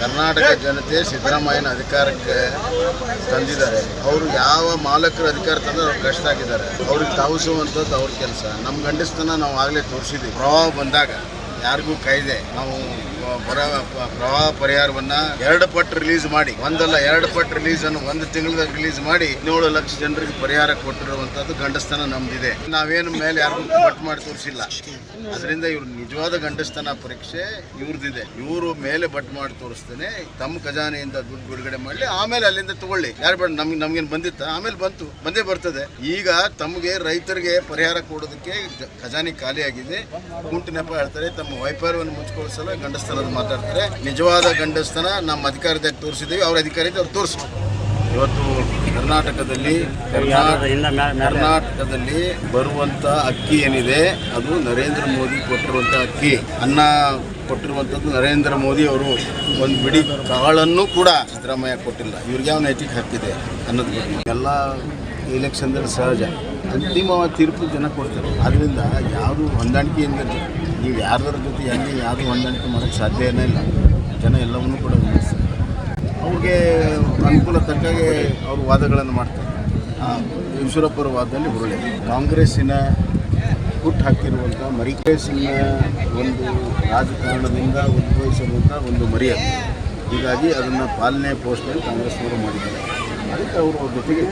ಕರ್ನಾಟಕ ಜನತೆ ಸಿದ್ದರಾಮಯ್ಯನ ಅಧಿಕಾರಕ್ಕೆ ತಂದಿದ್ದಾರೆ. ಅವರು ಯಾವ ಮಾಲಕರು ಅಧಿಕಾರ ತಂದ್ರೆ ಅವ್ರು ಕಷ್ಟ ಆಗಿದ್ದಾರೆ ಅವ್ರಿಗೆ ತಾವಿಸುವಂಥದ್ದು ಅವ್ರ ಕೆಲಸ. ನಮ್ಮ ಗಂಡಸ್ತನ ನಾವು ಆಗಲೇ ತೋರಿಸಿದ್ವಿ ಪ್ರವಾಹ ಬಂದಾಗ ಯಾರಿಗೂ ಕಾಯ್ದೆ. ನಾವು ಬರ ಪ್ರವಾಹ ಪರಿಹಾರವನ್ನ ಎರಡು ಪಟ್ಟು ರಿಲೀಸ್ ಮಾಡಿ, ಒಂದಲ್ಲ, ಎರಡು ಪಟ್ಟು ರಿಲೀಸ್ ಅನ್ನು ಒಂದು ತಿಂಗಳದಾಗ ರಿಲೀಸ್ ಮಾಡಿ ಹದಿನೇಳು ಲಕ್ಷ ಜನರಿಗೆ ಪರಿಹಾರ ಕೊಟ್ಟಿರುವಂತದ್ದು ಗಂಡಸ್ತನ ನಮ್ದಿದೆ ನಾವೇನು ಮೇಲೆ ಯಾರಿಗೂ ಪಟ್ಟು ಮಾಡಿ ತೋರಿಸಿಲ್ಲ. ಅದರಿಂದ ಇವ್ರ ನಿಜವಾದ ಗಂಡಸ್ತನ ಪರೀಕ್ಷೆ ಇವ್ರದ್ದಿದೆ ಇವರು ಮೇಲೆ ಬಟ್ ಮಾಡಿ ತೋರಿಸ್ತೇನೆ, ತಮ್ಮ ಖಜಾನೆಯಿಂದ ದುಡ್ಡು ಬಿಡುಗಡೆ ಮಾಡಲಿ, ಆಮೇಲೆ ಅಲ್ಲಿಂದ ತಗೊಳ್ಳಿ. ಯಾರು ಬೇಡ, ನಮ್ಗೆ, ನಮ್ಗೇನು ಬಂದಿತ್ತ? ಆಮೇಲೆ ಬಂತು, ಬಂದೇ ಬರ್ತದೆ. ಈಗ ತಮಗೆ ರೈತರಿಗೆ ಪರಿಹಾರ ಕೊಡೋದಕ್ಕೆ ಖಜಾನೆ ಖಾಲಿ ಆಗಿದೆ ಕುಂಟು ನೆಪ ಹೇಳ್ತಾರೆ, ತಮ್ಮ ವೈಫಲ್ಯವನ್ನು ಮುಚ್ಚಿಕೊಳ್ಳಿಸಲು ಗಂಡಸ್ತನದ ಮಾತಾಡ್ತಾರೆ. ನಿಜವಾದ ಗಂಡಸ್ತನ ನಮ್ಮ ಅಧಿಕಾರದಾಗ ತೋರಿಸಿದ್ದೀವಿ. ಅವ್ರ ಅಧಿಕಾರಿ ಅವ್ರು ತೋರಿಸ ಇವತ್ತು ಕರ್ನಾಟಕದಲ್ಲಿ ಕರ್ನಾಟಕ ಕರ್ನಾಟಕದಲ್ಲಿ ಬರುವಂತ ಅಕ್ಕಿ ಏನಿದೆ ಅದು ನರೇಂದ್ರ ಮೋದಿ ಕೊಟ್ಟಿರುವಂತ ಅಕ್ಕಿ. ಅನ್ನ ಕೊಟ್ಟಿರುವಂಥದ್ದು ನರೇಂದ್ರ ಮೋದಿ ಅವರು. ಒಂದು ಬಿಡಿ ಕಾಳನ್ನು ಕೂಡ ಸಿದ್ದರಾಮಯ್ಯ ಕೊಟ್ಟಿಲ್ಲ. ಇವ್ರಿಗೆ ಯಾವ ನೈತಿಕ ಹಕ್ಕಿದೆ ಅನ್ನೋದು ಎಲ್ಲ ಎಲೆಕ್ಷನ್ದಲ್ಲಿ ಸಹಜ. ಅಂತಿಮವಾದ ತೀರ್ಪು ಜನ ಕೊಡ್ತಾರೆ. ಆದ್ದರಿಂದ ಯಾವುದು ಹೊಂದಾಣಿಕೆಯಿಂದ ನೀವು ಯಾರ್ದರ ಜೊತೆ ಹೆಂಗೆ ಯಾರು ಹೊಂದಾಣಿಕೆ ಮಾಡೋಕ್ಕೆ ಸಾಧ್ಯನೇ ಇಲ್ಲ. ಜನ ಎಲ್ಲವನ್ನೂ ಕೂಡ ಗಮನಿಸ್ತಾರೆ ಅವ್ರಿಗೆ ಅನುಕೂಲ ತಕ್ಕಾಗೆ ಅವರು ವಾದಗಳನ್ನು ಮಾಡ್ತಾರೆ. ಈಶ್ವರಪ್ಪರ ವಾದದಲ್ಲಿ ಹುರುಳಿ. ಕಾಂಗ್ರೆಸ್ಸಿನ ಹುಟ್ಟು ಹಾಕಿರುವಂಥ ಮರಿಕೆ ಕಾಂಗ್ರೆಸ್ಸಿನ ಒಂದು ರಾಜಕಾರಣದಿಂದ ಉದ್ಭವಿಸಿರುವಂಥ ಒಂದು ಮರ್ಯಾದೆ ಹೀಗಾಗಿ ಅದನ್ನು ಪಾಲನೆ ಪೋಸ್ಟ್ನಲ್ಲಿ ಕಾಂಗ್ರೆಸ್ನವರು ಮಾಡಿದ್ದಾರೆ. ಅದಕ್ಕೆ ಅವರು ಅವ್ರ ಜೊತೆಗೆ